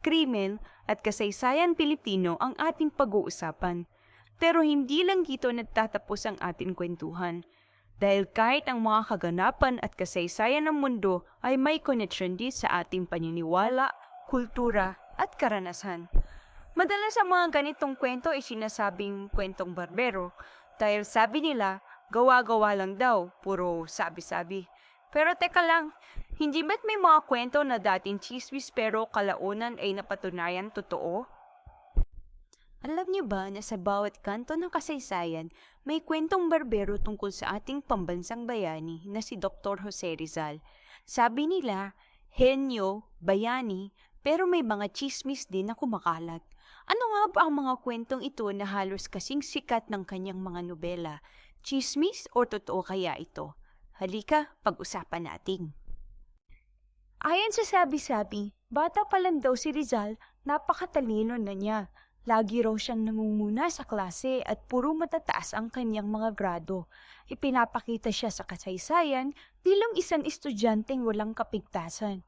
krimen at kasaysayan Pilipino ang ating pag-uusapan. Pero hindi lang dito nagtatapos ang ating kwentuhan. Dahil kahit ang mga kaganapan at kasaysayan ng mundo ay may connection din sa ating paniniwala, kultura at karanasan. Madalas ang mga ganitong kwento ay sinasabing kwentong barbero dahil sabi nila, gawa-gawa lang daw, puro sabi-sabi. Pero teka lang, hindi ba't may mga kwento na dating chismis pero kalaunan ay napatunayan totoo? Alam niyo ba na sa bawat kanto ng kasaysayan, may kwentong barbero tungkol sa ating pambansang bayani na si Dr. Jose Rizal. Sabi nila, henyo, bayani, pero may mga chismis din na kumakalat. Ano nga ba ang mga kwentong ito na halos kasing sikat ng kanyang mga nobela? Chismis o totoo kaya ito? Halika, pag-usapan natin. Ayon sa sabi-sabi, bata pa lang daw si Rizal, napakatalino na niya. Lagi raw siyang nangunguna sa klase at puro matataas ang kanyang mga grado. Ipinapakita siya sa kasaysayan bilang isang estudyanteng walang kapigtasan.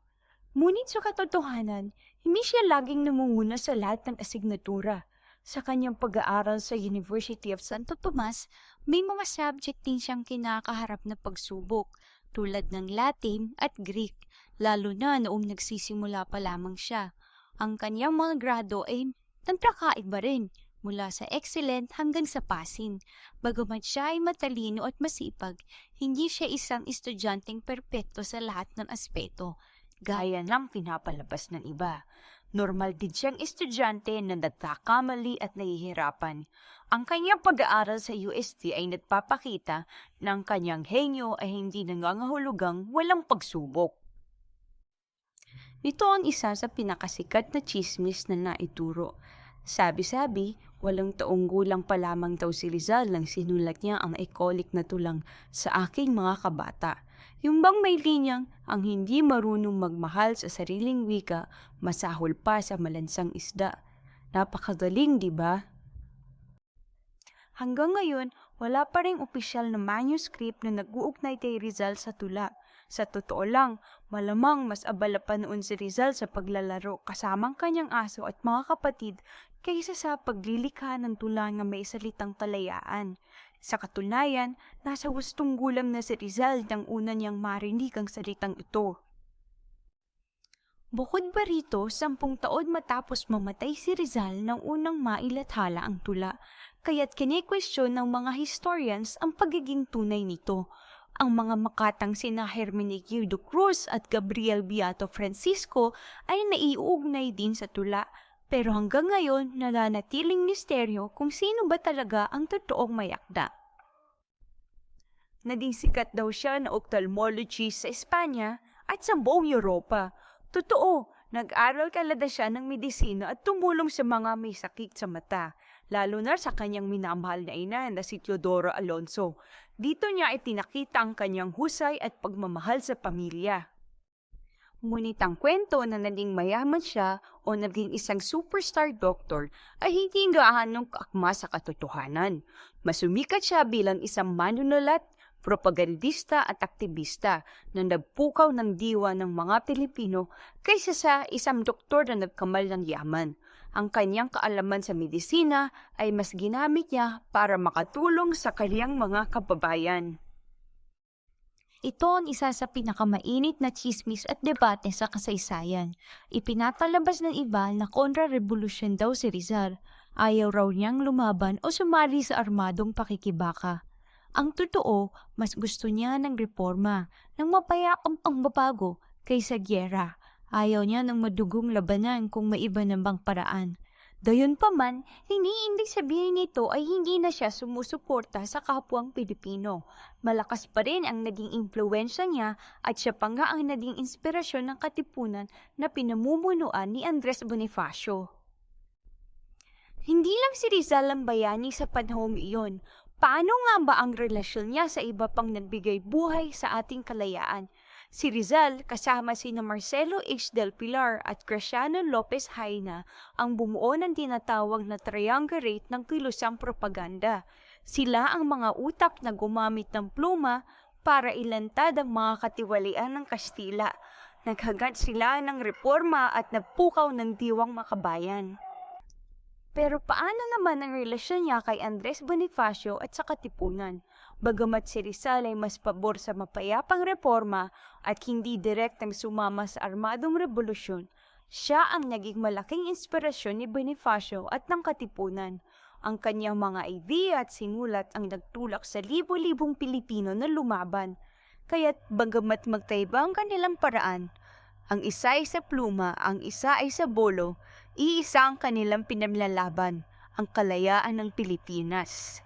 Ngunit sa katotohanan, hindi siya laging nangunguna sa lahat ng asignatura. Sa kanyang pag-aaral sa University of Santo Tomas, may mga subject din siyang kinakaharap na pagsubok tulad ng Latin at Greek, lalo na noong nagsisimula pa lamang siya. Ang kanyang mga grado ay nagkakaiba rin mula sa excellent hanggang sa pasin. Bagamat siya ay matalino at masipag, hindi siya isang estudyanteng perpekto sa lahat ng aspeto, gaya ng pinapalabas ng iba. Normal din siyang estudyante na nagkakamali at nahihirapan. Ang kanyang pag-aaral sa UST ay nagpapakita na ang kanyang henyo ay hindi nangangahulugang walang pagsubok. Ito ang isa sa pinakasikat na chismis na naituro. Sabi-sabi, walang taong gulang pa lamang daw si Rizal nang sinulat niya ang iconic na tulang sa aking mga kabata. Yung bang may linyang ang hindi marunong magmahal sa sariling wika, masahol pa sa malansang isda. Napakagaling, di ba? Hanggang ngayon, wala pa rin opisyal na manuscript na nag-uugnay kay Rizal sa tula. Sa totoo lang, malamang mas abala pa noon si Rizal sa paglalaro kasamang kanyang aso at mga kapatid kaysa sa paglilikha ng tula na may salitang talayaan. Sa katunayan, nasa gustong gulam na si Rizal nang una niyang marinig ang salitang ito. Bukod ba rito, sampung taon matapos mamatay si Rizal nang unang mailathala ang tula, kaya't kini-question ng mga historians ang pagiging tunay nito. Ang mga makatang sina Hermenegildo Cruz at Gabriel Beato Francisco ay naiuugnay din sa tula, pero hanggang ngayon nananatiling misteryo kung sino ba talaga ang totoong mayakda. Naging sikat daw siya na ophthalmologist sa Espanya at sa buong Europa. Totoo, nag-aral kalada siya ng medisina at tumulong sa mga may sakit sa mata, lalo na sa kanyang minamahal na ina na si Teodoro Alonso. Dito niya itinakita ang kanyang husay at pagmamahal sa pamilya. Ngunit ang kwento na naging mayaman siya o naging isang superstar doctor ay hindi gaanong kaakma sa katotohanan. Masumikat siya bilang isang manunulat, propagandista at aktivista na nagpukaw ng diwa ng mga Pilipino kaysa sa isang doktor na nagkamal ng yaman. Ang kanyang kaalaman sa medisina ay mas ginamit niya para makatulong sa kanyang mga kababayan. Ito ang isa sa pinakamainit na chismis at debate sa kasaysayan. Ipinatalabas ng iba na kontra-revolusyon daw si Rizal. Ayaw raw niyang lumaban o sumali sa armadong pakikibaka. Ang totoo, mas gusto niya ng reforma, ng mapayakang pangbabago kaysa gyera. Ayaw niya ng madugong labanan kung may iba namang paraan. Dayon pa man, hindi ibig sabihin nito ay hindi na siya sumusuporta sa kapwang Pilipino. Malakas pa rin ang naging impluensya niya at siya pa nga ang naging inspirasyon ng katipunan na pinamumunuan ni Andres Bonifacio. Hindi lang si Rizal ang bayani sa panahong iyon. Paano nga ba ang relasyon niya sa iba pang nagbigay buhay sa ating kalayaan? Si Rizal kasama sina Marcelo H. Del Pilar at Graciano Lopez Haina ang bumuo ng tinatawag na triumvirate ng kilusang propaganda. Sila ang mga utak na gumamit ng pluma para ilantad ang mga katiwalian ng Kastila. Naghagat sila ng reforma at nagpukaw ng diwang makabayan. Pero paano naman ang relasyon niya kay Andres Bonifacio at sa Katipunan? Bagamat si Rizal ay mas pabor sa mapayapang reforma at hindi direktang sumama sa armadong revolusyon, siya ang naging malaking inspirasyon ni Bonifacio at ng Katipunan. Ang kanyang mga idea at sinulat ang nagtulak sa libo-libong Pilipino na lumaban. Kaya't bagamat magkaiba ang kanilang paraan, ang isa ay sa pluma, ang isa ay sa bolo, iisa ang kanilang pinamlalaban, ang kalayaan ng Pilipinas.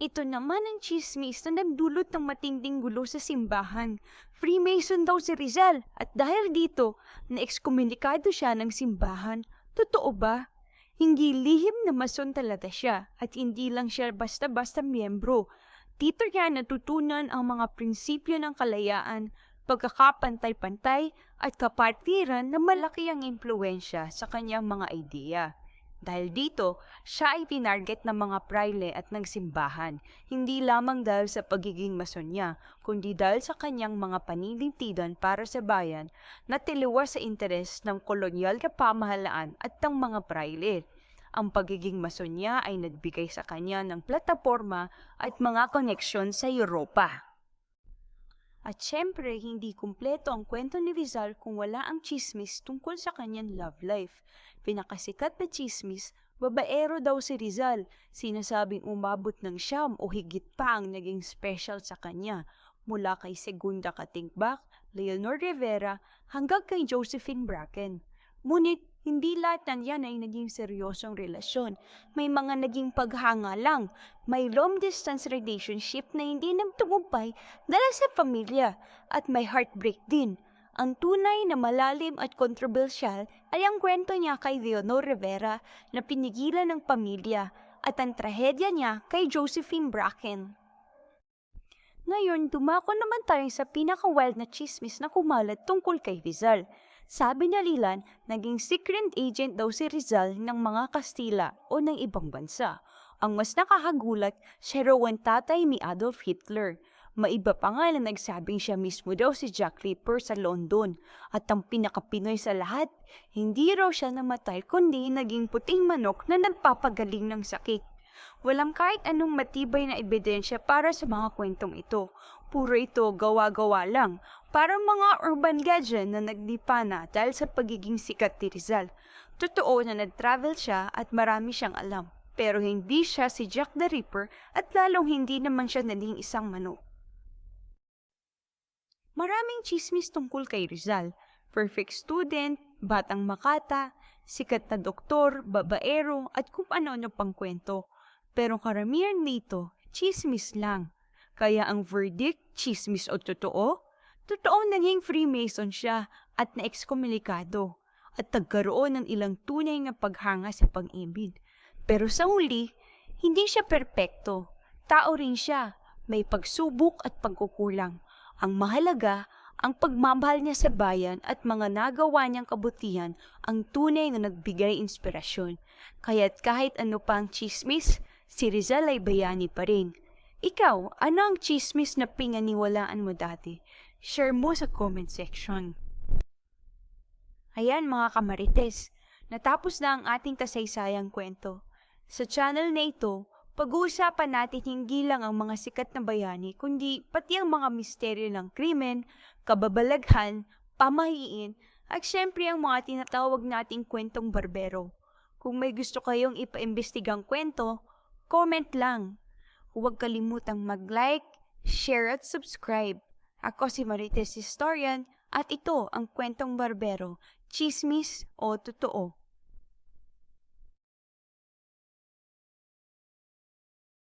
Ito naman ang chismis na nagdulot ng matinding gulo sa simbahan. Freemason daw si Rizal at dahil dito, na-ekskomunikado siya ng simbahan. Totoo ba? Hindi lihim na mason talaga siya at hindi lang siya basta-basta miyembro. Dito niya natutunan ang mga prinsipyo ng kalayaan, pagkakapantay-pantay at kapartiran na malaki ang impluensya sa kanyang mga ideya. Dahil dito, siya ay tinarget ng mga praile at ng simbahan, hindi lamang dahil sa pagiging mason niya, kundi dahil sa kanyang mga paninintigan para sa bayan na tiliwas sa interes ng kolonyal na pamahalaan at ng mga praile. Ang pagiging mason niya ay nagbigay sa kanya ng plataforma at mga koneksyon sa Europa. At syempre, hindi kumpleto ang kwento ni Rizal kung wala ang chismis tungkol sa kanyang love life. Pinakasikat na chismis, babaero daw si Rizal, sinasabing umabot ng siyam o higit pa ang naging special sa kanya, mula kay Segunda Katinkbak, Leonor Rivera, hanggang kay Josephine Bracken. Ngunit, hindi lahat ng yan ay naging seryosong relasyon. May mga naging paghanga lang. May long-distance relationship na hindi nagtumumpay dahil sa pamilya. At may heartbreak din. Ang tunay na malalim at kontrobersyal ay ang kwento niya kay Leonor Rivera na pinigilan ng pamilya at ang trahedya niya kay Josephine Bracken. Ngayon, dumako naman tayo sa pinaka-wild na chismis na kumalat tungkol kay Rizal. Sabi niya Lilan, naging secret agent daw si Rizal ng mga Kastila o ng ibang bansa. Ang mas nakahagulat, siya raw ang tatay ni Adolf Hitler. Maiba pa nga na nagsabing siya mismo daw si Jack Ripper sa London. At ang pinakapinoy sa lahat, hindi raw siya namatay kundi naging puting manok na nagpapagaling ng sakit. Walang kahit anong matibay na ebidensya para sa mga kwentong ito. Puro ito gawa-gawa lang, para mga urban legend na naglipa na dahil sa pagiging sikat ni Rizal. Totoo na nag-travel siya at marami siyang alam, pero hindi siya si Jack the Ripper at lalong hindi naman siya naging isang manok. Maraming chismis tungkol kay Rizal. Perfect student, batang makata, sikat na doktor, babaero, at kung ano-ano pang kwento. Pero karamihan dito, chismis lang. Kaya ang verdict, chismis o totoo? Totoo naging Freemason siya at na-ekskomunikado at nagkaroon ng ilang tunay na paghanga sa pag-ibig. Pero sa huli, hindi siya perpekto. Tao rin siya, may pagsubok at pagkukulang. Ang mahalaga, ang pagmamahal niya sa bayan at mga nagawa niyang kabutihan ang tunay na nagbigay inspirasyon. Kaya't kahit ano pang chismis, si Rizal ay bayani pa rin. Ikaw, ano ang chismis na pinganiwalaan mo dati? Share mo sa comment section. Ayan mga kamarites, natapos na ang ating kasaysayang kwento. Sa channel na ito, pag-uusapan natin hindi lang ang mga sikat na bayani, kundi pati ang mga misteryo ng krimen, kababalaghan, pamahiin, at syempre ang mga tinatawag nating kwentong barbero. Kung may gusto kayong ipaimbestigang kwento, comment lang. Huwag kalimutang mag-like, share at subscribe. Ako si Marites Historian at ito ang kwentong barbero, chismis o totoo.